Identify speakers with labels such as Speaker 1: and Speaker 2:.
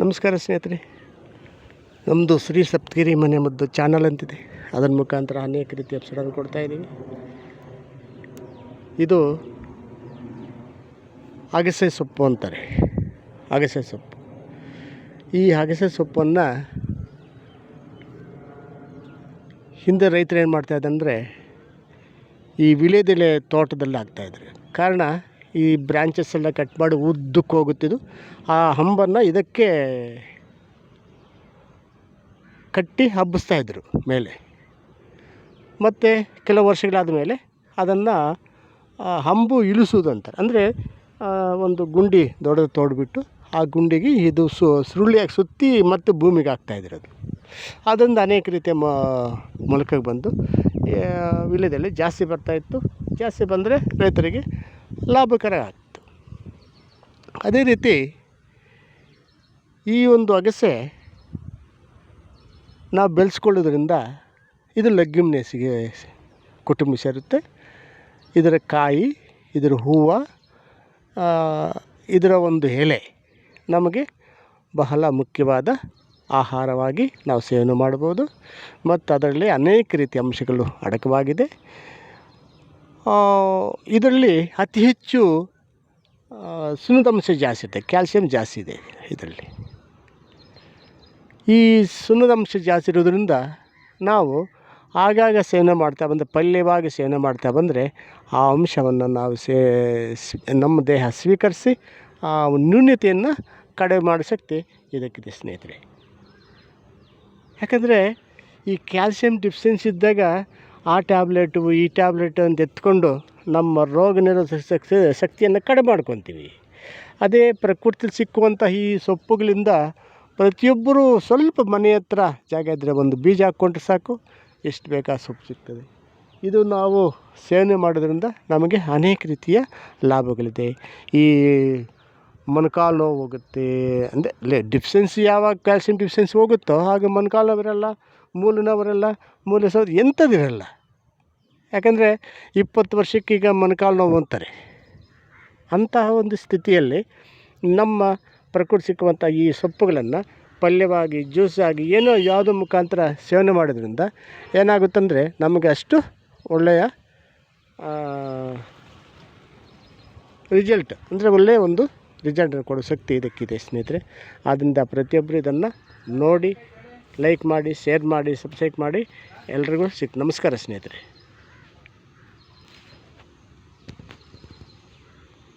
Speaker 1: ನಮಸ್ಕಾರ ಸ್ನೇಹಿತರೆ. ನಮ್ಮದು ಶ್ರೀ ಸಪ್ತಗಿರಿ ಮನೆ ಮದ್ದು ಚಾನಲ್ ಅಂತಿದೆ. ಅದರ ಮುಖಾಂತರ ಅನೇಕ ರೀತಿಯ ಎಪಿಸೋಡನ್ನು ಕೊಡ್ತಾ ಇದ್ದೀವಿ. ಇದು ಅಗಸೆ ಸೊಪ್ಪು ಅಂತಾರೆ. ಅಗಸೆ ಸೊಪ್ಪು. ಈ ಅಗಸೆ ಸೊಪ್ಪನ್ನು ಹಿಂದೆ ರೈತರು ಏನು ಮಾಡ್ತಾಯಿದ್ದಂದರೆ ಈ ವಿಳೆದೆಲೆ ತೋಟದಲ್ಲಿ ಹಾಕ್ತಾಯಿದ್ರು ಕಾರಣ ಈ ಬ್ರ್ಯಾಂಚಸ್ ಎಲ್ಲ ಕಟ್ ಮಾಡಿ ಉದ್ದಕ್ಕೆ ಹೋಗುತ್ತಿದ್ದು, ಆ ಹಂಬನ್ನು ಇದಕ್ಕೆ ಕಟ್ಟಿ ಹಬ್ಬಿಸ್ತಾ ಇದ್ದರು ಮೇಲೆ. ಮತ್ತು ಕೆಲವು ವರ್ಷಗಳಾದ ಮೇಲೆ ಅದನ್ನು ಹಂಬು ಇಳಿಸುವುದಂತ ಅಂದರೆ ಒಂದು ಗುಂಡಿ ದೊಡ್ಡದು ತೋಡ್ಬಿಟ್ಟು ಆ ಗುಂಡಿಗೆ ಇದು ಸು, ಸುರುಳಿಯಾಗಿ ಸುತ್ತಿ ಮತ್ತೆ ಭೂಮಿಗೆ ಹಾಕ್ತಾಯಿದ್ರು ಅದು. ಅದೊಂದು ಅನೇಕ ರೀತಿಯ ಮ, ಮೊಳಕೆಗೆ ಬಂದು ವಿಲೇದಲ್ಲಿ ಜಾಸ್ತಿ ಬರ್ತಾಯಿತ್ತು ಜಾಸ್ತಿ ಬಂದರೆ ರೈತರಿಗೆ ಲಾಭಕರ ಆಗ್ತು ಅದೇ ರೀತಿ ಈ ಒಂದು ಅಗಸೆ ನಾವು ಬೆಳೆಸ್ಕೊಳ್ಳೋದ್ರಿಂದ ಇದು ಲಗ್ಗಿಮ್ನೇಸಿಗೆ ಕುಟುಂಬ ಸೇರುತ್ತೆ. ಇದರ ಕಾಯಿ, ಇದರ ಹೂವು ಇದರ ಒಂದು ಎಲೆ ನಮಗೆ ಬಹಳ ಮುಖ್ಯವಾದ ಆಹಾರವಾಗಿ ನಾವು ಸೇವನೆ ಮಾಡ್ಬೋದು. ಮತ್ತು ಅದರಲ್ಲಿ ಅನೇಕ ರೀತಿಯ ಅಂಶಗಳು ಅಡಕವಾಗಿದೆ. ಇದರಲ್ಲಿ ಅತಿ ಹೆಚ್ಚು ಸುಣ್ಣದಂಶ ಜಾಸ್ತಿ ಇದೆ, ಕ್ಯಾಲ್ಸಿಯಂ ಜಾಸ್ತಿ ಇದೆ ಇದರಲ್ಲಿ. ಈ ಸುಣ್ಣದಂಶ ಜಾಸ್ತಿ ಇರೋದ್ರಿಂದ ನಾವು ಆಗಾಗ ಸೇವನೆ ಮಾಡ್ತಾ ಬಂದರೆ, ಪಲ್ಯವಾಗಿ ಸೇವನೆ ಮಾಡ್ತಾ ಬಂದರೆ, ಆ ಅಂಶವನ್ನು ನಾವು ಸೇ ನಮ್ಮ ದೇಹ ಸ್ವೀಕರಿಸಿ, ಆ ನ್ಯೂನ್ಯತೆಯನ್ನು ಕಡಿಮೆ ಮಾಡೋ ಶಕ್ತಿ ಇದಕ್ಕಿದೆ ಸ್ನೇಹಿತರೆ. ಯಾಕಂದರೆ ಈ ಕ್ಯಾಲ್ಸಿಯಂ ಡಿಫಿಷಿಯನ್ಸಿ ಇದ್ದಾಗ ಆ ಟ್ಯಾಬ್ಲೆಟು, ಈ ಟ್ಯಾಬ್ಲೆಟ್ ಅಂತ ಎತ್ಕೊಂಡು ನಮ್ಮ ರೋಗ ನಿರೋಧಕ ಶಕ್ತಿ, ಶಕ್ತಿಯನ್ನು ಕಡಿಮೆ ಮಾಡ್ಕೊತೀವಿ. ಅದೇ ಪ್ರಕೃತಿಲಿ ಸಿಕ್ಕುವಂಥ ಈ ಸೊಪ್ಪುಗಳಿಂದ ಪ್ರತಿಯೊಬ್ಬರೂ ಸ್ವಲ್ಪ ಮನೆ ಹತ್ರ ಜಾಗ ಇದ್ದರೆ ಒಂದು ಬೀಜ ಹಾಕ್ಕೊಂಡ್ರೆ ಸಾಕು, ಎಷ್ಟು ಬೇಕಾ ಸೊಪ್ಪು ಸಿಗ್ತದೆ. ಇದು ನಾವು ಸೇವನೆ ಮಾಡೋದ್ರಿಂದ ನಮಗೆ ಅನೇಕ ರೀತಿಯ ಲಾಭಗಳಿದೆ. ಈ ಮೊಣಕಾಲು ನೋವು ಹೋಗುತ್ತೆ. ಅಂದರೆ, ಲೇ ಡಿಫ್ಷೆನ್ಸಿ ಯಾವಾಗ ಕ್ಯಾಲ್ಸಿಯಂ ಡಿಫ್ಷೆನ್ಸಿ ಹೋಗುತ್ತೋ ಹಾಗೆ ಮೊಣಕಾಲು ನೋವಿರಲ್ಲ ಮೂಳೆ ನೋವಿರಲ್ಲ ಮೂಳೆ ಸೌ ಎಂಥದ್ದು ಯಾಕಂದರೆ, ಇಪ್ಪತ್ತು ವರ್ಷಕ್ಕೀಗ ಮೊಣಕಾಲು ನೋವು ಅಂತಾರೆ. ಅಂತಹ ಒಂದು ಸ್ಥಿತಿಯಲ್ಲಿ ನಮ್ಮ ಪ್ರಕೃತಿ ಸಿಕ್ಕುವಂಥ ಈ ಸೊಪ್ಪುಗಳನ್ನು ಪಲ್ಯವಾಗಿ, ಜ್ಯೂಸಾಗಿ, ಏನೋ ಯಾವುದೋ ಮುಖಾಂತರ ಸೇವನೆ ಮಾಡೋದ್ರಿಂದ ಏನಾಗುತ್ತಂದರೆ, ನಮಗೆ ಅಷ್ಟು ಒಳ್ಳೆಯ ರಿಸಲ್ಟ್ ಅಂದರೆ ಒಳ್ಳೆಯ ಒಂದು ರಿಸಲ್ಟನ್ನು ಕೊಡೋ ಶಕ್ತಿ ಇದಕ್ಕಿದೆ ಸ್ನೇಹಿತರೆ. ಆದ್ದರಿಂದ ಪ್ರತಿಯೊಬ್ಬರು ಇದನ್ನು ನೋಡಿ ಲೈಕ್ ಮಾಡಿ ಶೇರ್ ಮಾಡಿ ಸಬ್ಸ್ಕ್ರೈಬ್ ಮಾಡಿ ಎಲ್ರಿಗೂ ಸಿಕ್ ನಮಸ್ಕಾರ ಸ್ನೇಹಿತರೆ.